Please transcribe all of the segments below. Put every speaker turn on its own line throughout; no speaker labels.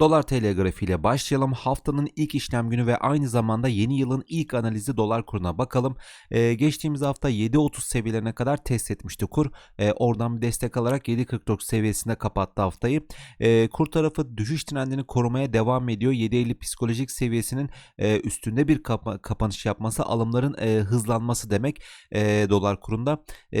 Dolar TL grafiğiyle başlayalım. Haftanın ilk işlem günü ve aynı zamanda yeni yılın ilk analizi dolar kuruna bakalım. Ee, geçtiğimiz hafta 7.30 seviyelerine kadar test etmişti kur. Ee, oradan bir destek alarak 7.49 seviyesinde kapattı haftayı. Ee, kur tarafı düşüş trendini korumaya devam ediyor. 7.50 psikolojik seviyesinin e, üstünde bir kapa- kapanış yapması alımların e, hızlanması demek e, dolar kurunda. E,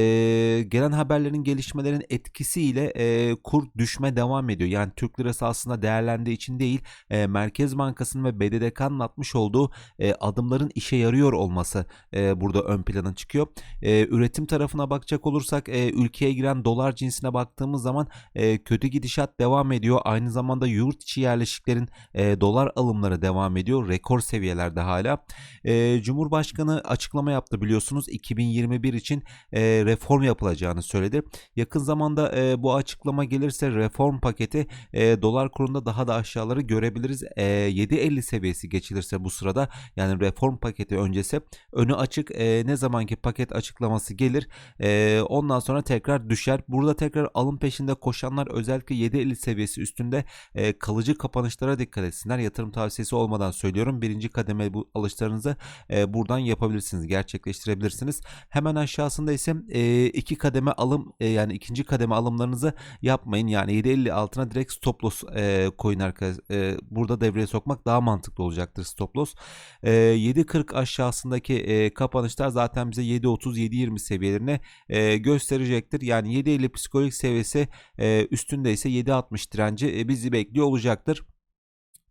gelen haberlerin gelişmelerin etkisiyle e, kur düşme devam ediyor. Yani Türk lirası aslında değerlendiği için değil e, Merkez Bankası'nın ve BDDK'nın atmış olduğu e, adımların işe yarıyor olması e, burada ön plana çıkıyor. E, üretim tarafına bakacak olursak e, ülkeye giren dolar cinsine baktığımız zaman e, kötü gidişat devam ediyor. Aynı zamanda yurt içi yerleşiklerin e, dolar alımları devam ediyor. Rekor seviyelerde hala. E, Cumhurbaşkanı açıklama yaptı biliyorsunuz 2021 için e, reform yapılacağını söyledi. Yakın zamanda e, bu açıklama gelirse reform paketi e, dolar kurunda daha da aşağıları görebiliriz. E, 7.50 seviyesi geçilirse bu sırada yani reform paketi öncesi önü açık e, ne zamanki paket açıklaması gelir e, ondan sonra tekrar düşer. Burada tekrar alım peşinde koşanlar özellikle 7.50 seviyesi üstünde e, kalıcı kapanışlara dikkat etsinler. Yatırım tavsiyesi olmadan söylüyorum. Birinci kademe bu alışlarınızı e, buradan yapabilirsiniz, gerçekleştirebilirsiniz. Hemen aşağısında ise e, iki kademe alım e, yani ikinci kademe alımlarınızı yapmayın. Yani 7.50 altına direkt stop loss e, koyun arkadaşlar. E, burada devreye sokmak daha mantıklı olacaktır stop loss. E, 7.40 aşağısındaki e, kapanışlar zaten bize 7.30-7.20 seviyelerini e, gösterecektir. Yani 7.50 psikolojik seviyesi e, üstünde ise 7.60 direnci e, bizi bekliyor olacaktır.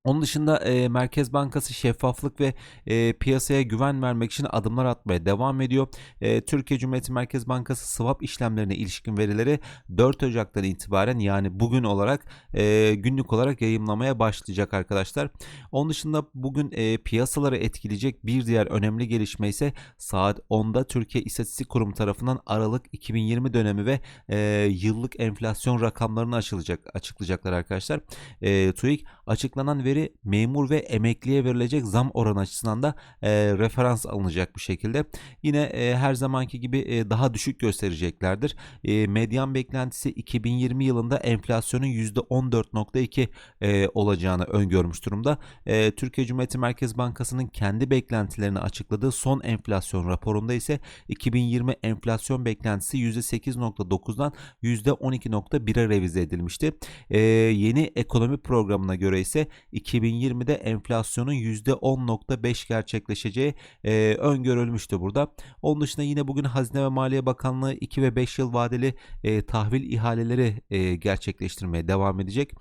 Onun dışında e, Merkez Bankası şeffaflık ve e, piyasaya güven vermek için adımlar atmaya devam ediyor. E, Türkiye Cumhuriyeti Merkez Bankası swap işlemlerine ilişkin verileri 4 Ocak'tan itibaren yani bugün olarak e, günlük olarak yayımlamaya başlayacak arkadaşlar. Onun dışında bugün e, piyasaları etkileyecek bir diğer önemli gelişme ise saat 10'da Türkiye İstatistik Kurumu tarafından Aralık 2020 dönemi ve e, yıllık enflasyon rakamlarını açılacak açıklayacaklar arkadaşlar. E, TÜİK açıklanan veri memur ve emekliye verilecek zam oranı açısından da e, referans alınacak bir şekilde. Yine e, her zamanki gibi e, daha düşük göstereceklerdir. E, medyan beklentisi 2020 yılında enflasyonun %14.2 e, olacağını öngörmüş durumda. E, Türkiye Cumhuriyeti Merkez Bankası'nın kendi beklentilerini açıkladığı son enflasyon raporunda ise 2020 enflasyon beklentisi %8.9'dan %12.1'e revize edilmişti. E, yeni ekonomi programına göre ise 2020'de enflasyonun %10.5 gerçekleşeceği e, öngörülmüştü burada. Onun dışında yine bugün Hazine ve Maliye Bakanlığı 2 ve 5 yıl vadeli e, tahvil ihaleleri e, gerçekleştirmeye devam edecek.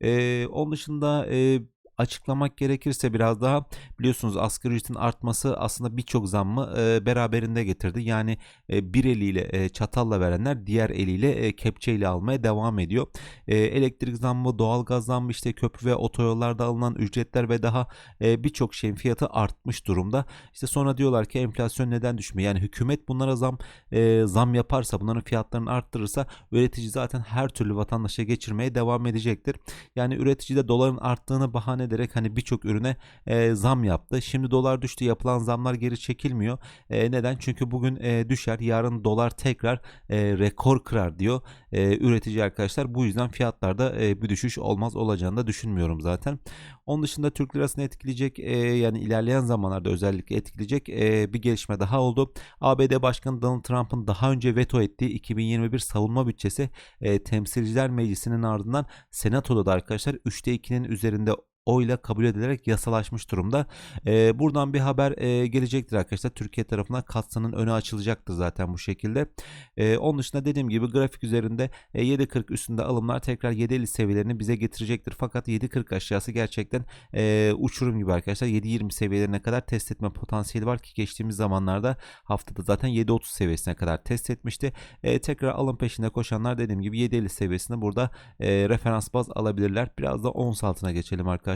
E, onun dışında e, açıklamak gerekirse biraz daha biliyorsunuz asgari ücretin artması aslında birçok zammı e, beraberinde getirdi. Yani e, bir eliyle e, çatalla verenler diğer eliyle e, kepçeyle almaya devam ediyor. E, elektrik zammı, doğalgaz zammı, işte köprü ve otoyollarda alınan ücretler ve daha e, birçok şeyin fiyatı artmış durumda. İşte sonra diyorlar ki enflasyon neden düşmüyor? Yani hükümet bunlara zam e, zam yaparsa, bunların fiyatlarını arttırırsa üretici zaten her türlü vatandaşa geçirmeye devam edecektir. Yani üretici de doların arttığını bahane ederek hani birçok ürüne e, zam yaptı. Şimdi dolar düştü yapılan zamlar geri çekilmiyor. E, neden? Çünkü bugün e, düşer yarın dolar tekrar e, rekor kırar diyor e, üretici arkadaşlar. Bu yüzden fiyatlarda e, bir düşüş olmaz olacağını da düşünmüyorum zaten. Onun dışında Türk lirasını etkileyecek e, yani ilerleyen zamanlarda özellikle etkileyecek e, bir gelişme daha oldu. ABD Başkanı Donald Trump'ın daha önce veto ettiği 2021 savunma bütçesi e, Temsilciler Meclisi'nin ardından Senato'da da arkadaşlar 3'te 2'nin üzerinde oyla kabul edilerek yasalaşmış durumda. E, buradan bir haber e, gelecektir arkadaşlar. Türkiye tarafından katsanın önü açılacaktır zaten bu şekilde. E, onun dışında dediğim gibi grafik üzerinde e, 7.40 üstünde alımlar tekrar 7.50 seviyelerini bize getirecektir. Fakat 7.40 aşağısı gerçekten e, uçurum gibi arkadaşlar. 7.20 seviyelerine kadar test etme potansiyeli var ki geçtiğimiz zamanlarda haftada zaten 7.30 seviyesine kadar test etmişti. E, tekrar alım peşinde koşanlar dediğim gibi 7.50 seviyesinde burada e, referans baz alabilirler. Biraz da ons altına geçelim arkadaşlar.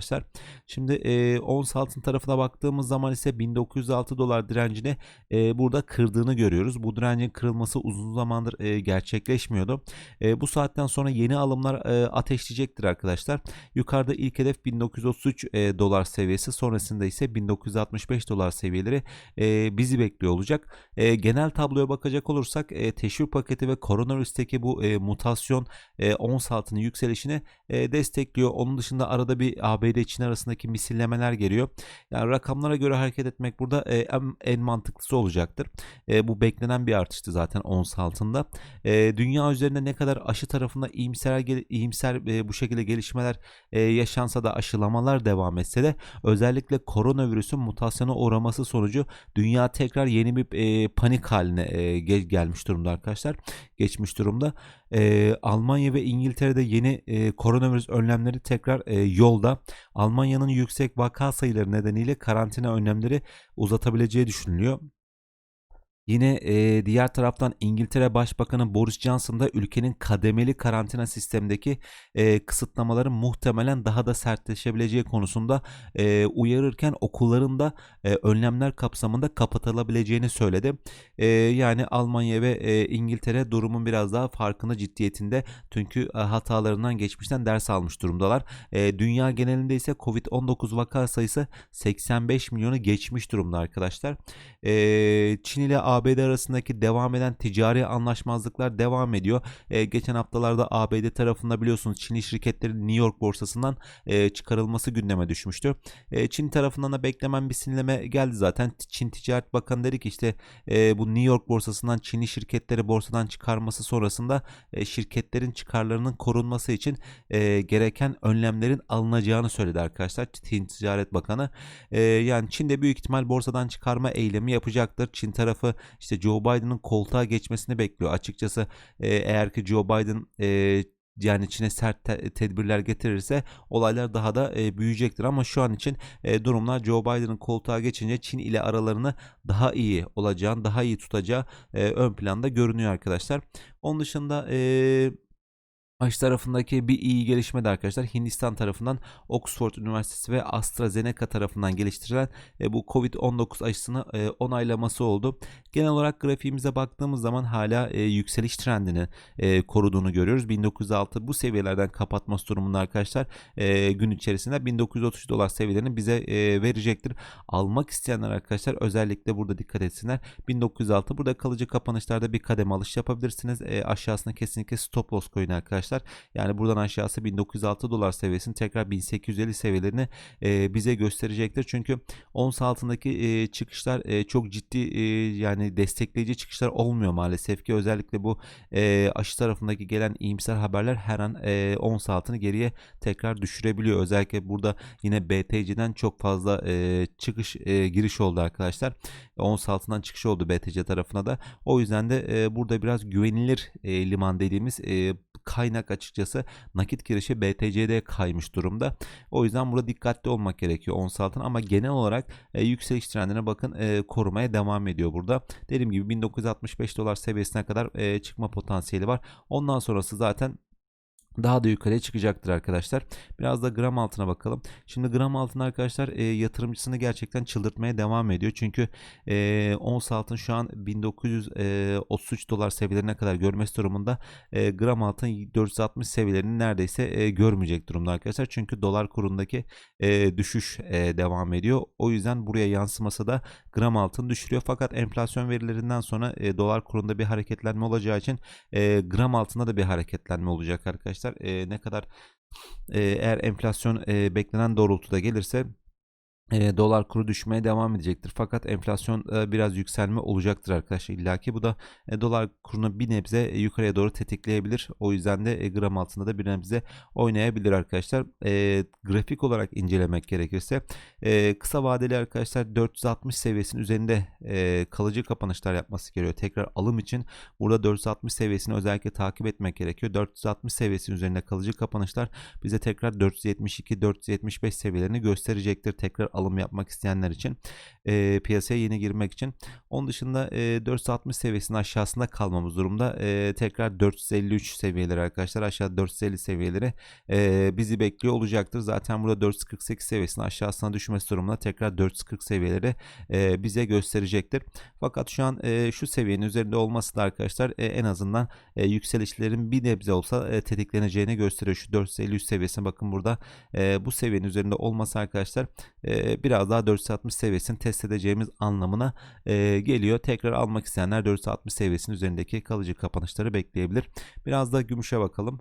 Şimdi e, ons altın tarafına baktığımız zaman ise 1906 dolar direncini e, burada kırdığını görüyoruz. Bu direncin kırılması uzun zamandır e, gerçekleşmiyordu. E, bu saatten sonra yeni alımlar e, ateşleyecektir arkadaşlar. Yukarıda ilk hedef 1933 e, dolar seviyesi sonrasında ise 1965 dolar seviyeleri e, bizi bekliyor olacak. E, genel tabloya bakacak olursak e, teşvik paketi ve koronavirüsteki bu e, mutasyon e, ons altının yükselişini e, destekliyor. Onun dışında arada bir ABD Çin arasındaki misillemeler geliyor. Yani rakamlara göre hareket etmek burada e, en, en mantıklısı olacaktır. E, bu beklenen bir artıştı zaten ons altında. E, dünya üzerinde ne kadar aşı tarafında iyimser iyimser e, bu şekilde gelişmeler e, yaşansa da aşılamalar devam etse de özellikle koronavirüsün mutasyona uğraması sonucu dünya tekrar yeni bir e, panik haline e, gel- gelmiş durumda arkadaşlar. Geçmiş durumda. E, Almanya ve İngiltere'de yeni e, koronavirüs önlemleri tekrar e, yolda. Almanya'nın yüksek vaka sayıları nedeniyle karantina önlemleri uzatabileceği düşünülüyor. Yine e, diğer taraftan İngiltere Başbakanı Boris Johnson da ülkenin kademeli karantina sistemindeki e, kısıtlamaların muhtemelen daha da sertleşebileceği konusunda e, uyarırken okulların da e, önlemler kapsamında kapatılabileceğini söyledi. E, yani Almanya ve e, İngiltere durumun biraz daha farkında ciddiyetinde çünkü e, hatalarından geçmişten ders almış durumdalar. E, dünya genelinde ise Covid-19 vaka sayısı 85 milyonu geçmiş durumda arkadaşlar. E, Çin ile ABD arasındaki devam eden ticari anlaşmazlıklar devam ediyor. E, geçen haftalarda ABD tarafında biliyorsunuz Çinli şirketlerin New York borsasından e, çıkarılması gündeme düşmüştü. E, Çin tarafından da beklenen bir sinirleme geldi zaten. Çin Ticaret Bakanı dedi ki işte e, bu New York borsasından Çinli şirketleri borsadan çıkarması sonrasında e, şirketlerin çıkarlarının korunması için e, gereken önlemlerin alınacağını söyledi arkadaşlar. Çin Ticaret Bakanı. E, yani Çin de büyük ihtimal borsadan çıkarma eylemi yapacaktır. Çin tarafı işte Joe Biden'ın koltuğa geçmesini bekliyor. Açıkçası e, eğer ki Joe Biden e, yani Çin'e sert te- tedbirler getirirse olaylar daha da e, büyüyecektir ama şu an için e, durumlar Joe Biden'ın koltuğa geçince Çin ile aralarını daha iyi olacağını, daha iyi tutacağı e, ön planda görünüyor arkadaşlar. Onun dışında e, Aşı tarafındaki bir iyi gelişme de arkadaşlar Hindistan tarafından Oxford Üniversitesi ve AstraZeneca tarafından geliştirilen e, bu Covid-19 aşısını e, onaylaması oldu. Genel olarak grafiğimize baktığımız zaman hala e, yükseliş trendini e, koruduğunu görüyoruz. 1906 bu seviyelerden kapatması durumunda arkadaşlar e, gün içerisinde 1930 dolar seviyelerini bize e, verecektir. Almak isteyenler arkadaşlar özellikle burada dikkat etsinler. 1906 burada kalıcı kapanışlarda bir kademe alış yapabilirsiniz. E, aşağısına kesinlikle stop loss koyun arkadaşlar. Yani buradan aşağısı 1906 dolar seviyesini tekrar 1850 seviyelerini e, bize gösterecektir. Çünkü ons altındaki e, çıkışlar e, çok ciddi e, yani destekleyici çıkışlar olmuyor maalesef ki özellikle bu e, aşı tarafındaki gelen iyimser haberler her an e, ons altını geriye tekrar düşürebiliyor. Özellikle burada yine BTC'den çok fazla e, çıkış e, giriş oldu arkadaşlar. Ons altından çıkış oldu BTC tarafına da. O yüzden de e, burada biraz güvenilir e, liman dediğimiz e, kaynak açıkçası nakit girişi BTC'de kaymış durumda. O yüzden burada dikkatli olmak gerekiyor ons altın ama genel olarak e, yükseliş trendine bakın e, korumaya devam ediyor burada. Dediğim gibi 1965 dolar seviyesine kadar e, çıkma potansiyeli var. Ondan sonrası zaten daha da yukarıya çıkacaktır arkadaşlar. Biraz da gram altına bakalım. Şimdi gram altın arkadaşlar e, yatırımcısını gerçekten çıldırtmaya devam ediyor. Çünkü e, ons altın şu an 1933 dolar seviyelerine kadar görmesi durumunda e, gram altın 460 seviyelerini neredeyse e, görmeyecek durumda arkadaşlar. Çünkü dolar kurundaki e, düşüş e, devam ediyor. O yüzden buraya yansıması da gram altın düşürüyor. Fakat enflasyon verilerinden sonra e, dolar kurunda bir hareketlenme olacağı için e, gram altında da bir hareketlenme olacak arkadaşlar. E, ne kadar e, eğer enflasyon e, beklenen doğrultuda gelirse e, dolar kuru düşmeye devam edecektir. Fakat enflasyon e, biraz yükselme olacaktır arkadaşlar. İlla ki bu da e, dolar kurunu bir nebze e, yukarıya doğru tetikleyebilir. O yüzden de e, gram altında da bir nebze oynayabilir arkadaşlar. E, grafik olarak incelemek gerekirse e, kısa vadeli arkadaşlar 460 seviyesinin üzerinde e, kalıcı kapanışlar yapması gerekiyor. Tekrar alım için burada 460 seviyesini özellikle takip etmek gerekiyor. 460 seviyesinin üzerinde kalıcı kapanışlar bize tekrar 472-475 seviyelerini gösterecektir. Tekrar alım yapmak isteyenler için e, piyasaya yeni girmek için. Onun dışında e, 460 seviyesinin aşağısında kalmamız durumda. E, tekrar 453 seviyeleri arkadaşlar aşağı 450 seviyeleri e, bizi bekliyor olacaktır. Zaten burada 448 seviyesinin aşağısına düşmesi durumunda tekrar 440 seviyeleri e, bize gösterecektir. Fakat şu an e, şu seviyenin üzerinde olması da arkadaşlar e, en azından e, yükselişlerin bir nebze olsa e, tetikleneceğini gösteriyor. Şu 453 seviyesine bakın burada e, bu seviyenin üzerinde olması arkadaşlar e, biraz daha 460 seviyesini test edeceğimiz anlamına e, geliyor. Tekrar almak isteyenler 460 seviyesinin üzerindeki kalıcı kapanışları bekleyebilir. Biraz da gümüşe bakalım.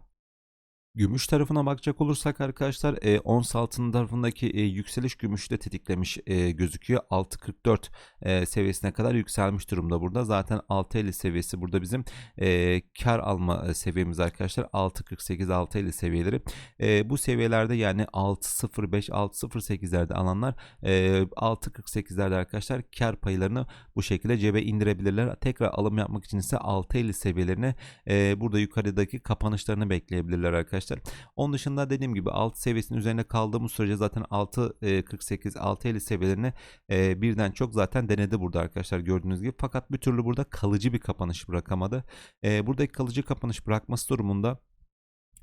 Gümüş tarafına bakacak olursak arkadaşlar e, ons altın tarafındaki e, yükseliş gümüşü de tetiklemiş e, gözüküyor. 6.44 e, seviyesine kadar yükselmiş durumda burada. Zaten 6.50 seviyesi burada bizim e, kar alma e, seviyemiz arkadaşlar. 6.48 6.50 seviyeleri. E, bu seviyelerde yani 6.05 6.08'lerde alanlar e, 6.48'lerde arkadaşlar kar paylarını bu şekilde cebe indirebilirler. Tekrar alım yapmak için ise 6.50 seviyelerine e, burada yukarıdaki kapanışlarını bekleyebilirler arkadaşlar arkadaşlar. Onun dışında dediğim gibi alt seviyesinin üzerine kaldığımız sürece zaten 6.48 6.50 e, seviyelerini e, birden çok zaten denedi burada arkadaşlar gördüğünüz gibi. Fakat bir türlü burada kalıcı bir kapanış bırakamadı. E, buradaki kalıcı kapanış bırakması durumunda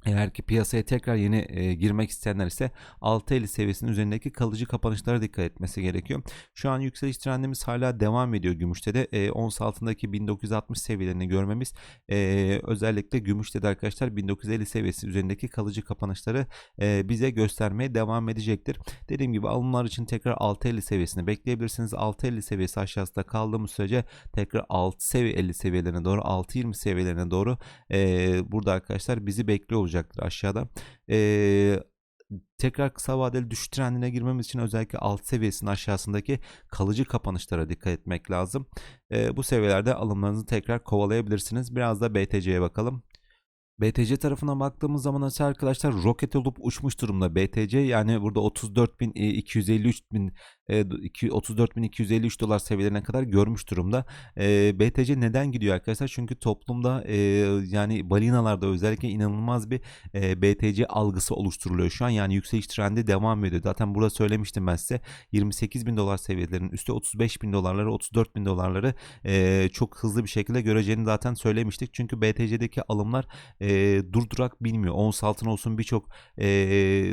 eğer ki piyasaya tekrar yeni e, girmek isteyenler ise 6.50 seviyesinin üzerindeki kalıcı kapanışlara dikkat etmesi gerekiyor. Şu an yükseliş trendimiz hala devam ediyor gümüşte de. E, ons altındaki 1960 seviyelerini görmemiz e, özellikle gümüşte de arkadaşlar 1950 seviyesi üzerindeki kalıcı kapanışları e, bize göstermeye devam edecektir. Dediğim gibi alımlar için tekrar 6.50 seviyesini bekleyebilirsiniz. 6.50 seviyesi aşağısında kaldığımız sürece tekrar 6 seviye 50 seviyelerine doğru 6.20 seviyelerine doğru e, burada arkadaşlar bizi bekliyor olacak olacaktır aşağıda. Ee, tekrar kısa vadeli düşüş trendine girmemiz için özellikle alt seviyesinin aşağısındaki kalıcı kapanışlara dikkat etmek lazım. Ee, bu seviyelerde alımlarınızı tekrar kovalayabilirsiniz. Biraz da BTC'ye bakalım. BTC tarafına baktığımız zaman ise arkadaşlar roket olup uçmuş durumda BTC yani burada 34.253 bin 34.253 dolar seviyelerine kadar görmüş durumda. E, BTC neden gidiyor arkadaşlar? Çünkü toplumda e, yani balinalarda özellikle inanılmaz bir e, BTC algısı oluşturuluyor şu an. Yani yükseliş trendi devam ediyor. Zaten burada söylemiştim ben size 28 bin dolar seviyelerinin üstü 35 bin dolarları 34 bin dolarları e, çok hızlı bir şekilde göreceğini zaten söylemiştik. Çünkü BTC'deki alımlar e, durdurak bilmiyor. Ons altın olsun birçok e,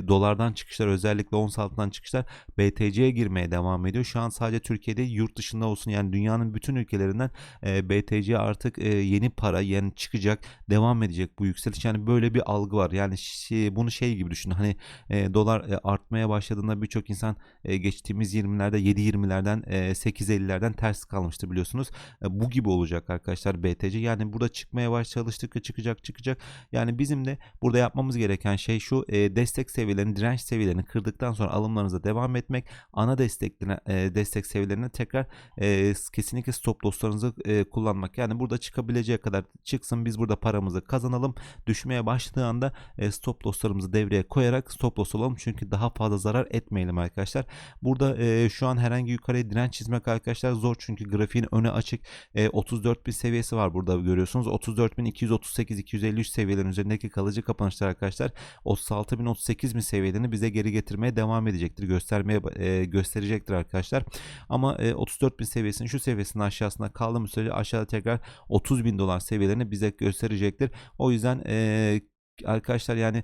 dolardan çıkışlar özellikle ons altından çıkışlar BTC'ye girmeye devam ediyor. Şu an sadece Türkiye'de yurt dışında olsun yani dünyanın bütün ülkelerinden e, BTC artık e, yeni para yani çıkacak devam edecek bu yükseliş. Yani böyle bir algı var. Yani şey, bunu şey gibi düşünün hani e, dolar e, artmaya başladığında birçok insan e, geçtiğimiz 20'lerde 7.20'lerden e, 8.50'lerden ters kalmıştı biliyorsunuz. E, bu gibi olacak arkadaşlar BTC. Yani burada çıkmaya baş çalıştıkça çıkacak çıkacak. Yani bizim de burada yapmamız gereken şey şu e, destek seviyelerini, direnç seviyelerini kırdıktan sonra alımlarınıza devam etmek. Ana desteklerine, e, destek seviyelerine tekrar e, kesinlikle stop losslarınızı e, kullanmak. Yani burada çıkabileceği kadar çıksın biz burada paramızı kazanalım. Düşmeye başladığı anda e, stop losslarımızı devreye koyarak stop loss olalım. Çünkü daha fazla zarar etmeyelim arkadaşlar. Burada e, şu an herhangi yukarıya direnç çizmek arkadaşlar zor. Çünkü grafiğin önü açık. E, 34 bir seviyesi var burada görüyorsunuz. 34.238-253 seviyeleri seviyelerin üzerindeki kalıcı kapanışlar arkadaşlar 36 bin 38 bin seviyelerini bize geri getirmeye devam edecektir. Göstermeye e, gösterecektir arkadaşlar. Ama e, 34 bin seviyesinin şu seviyesinin aşağısında kaldığımız sürece aşağıda tekrar 30 bin dolar seviyelerini bize gösterecektir. O yüzden e, arkadaşlar yani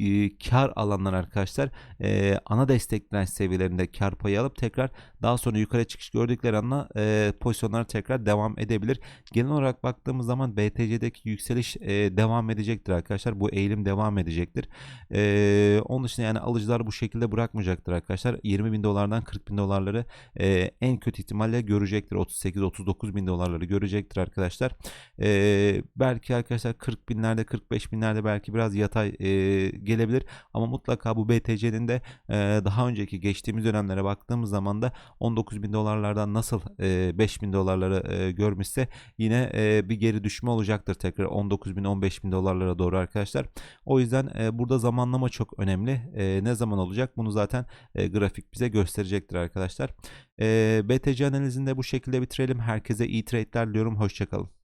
e, kar alanlar arkadaşlar e, ana destek direnç seviyelerinde kar payı alıp tekrar daha sonra yukarı çıkış gördükleri anda e, pozisyonlara tekrar devam edebilir. Genel olarak baktığımız zaman BTC'deki yükseliş e, devam edecektir arkadaşlar. Bu eğilim devam edecektir. E, onun dışında yani alıcılar bu şekilde bırakmayacaktır arkadaşlar. 20 bin dolardan 40 bin dolarları e, en kötü ihtimalle görecektir. 38-39 bin dolarları görecektir arkadaşlar. E, belki arkadaşlar 40 binlerde 45 binlerde belki biraz yatay e, gelebilir ama mutlaka bu BTC'nin de e, daha önceki geçtiğimiz dönemlere baktığımız zaman da 19 bin dolarlardan nasıl e, 5 bin dolarları e, görmüşse yine e, bir geri düşme olacaktır tekrar 19 bin 15 bin dolarlara doğru arkadaşlar. O yüzden e, burada zamanlama çok önemli. E, ne zaman olacak bunu zaten e, grafik bize gösterecektir arkadaşlar. E, BTC analizinde bu şekilde bitirelim. Herkese iyi trade'ler diliyorum. Hoşçakalın.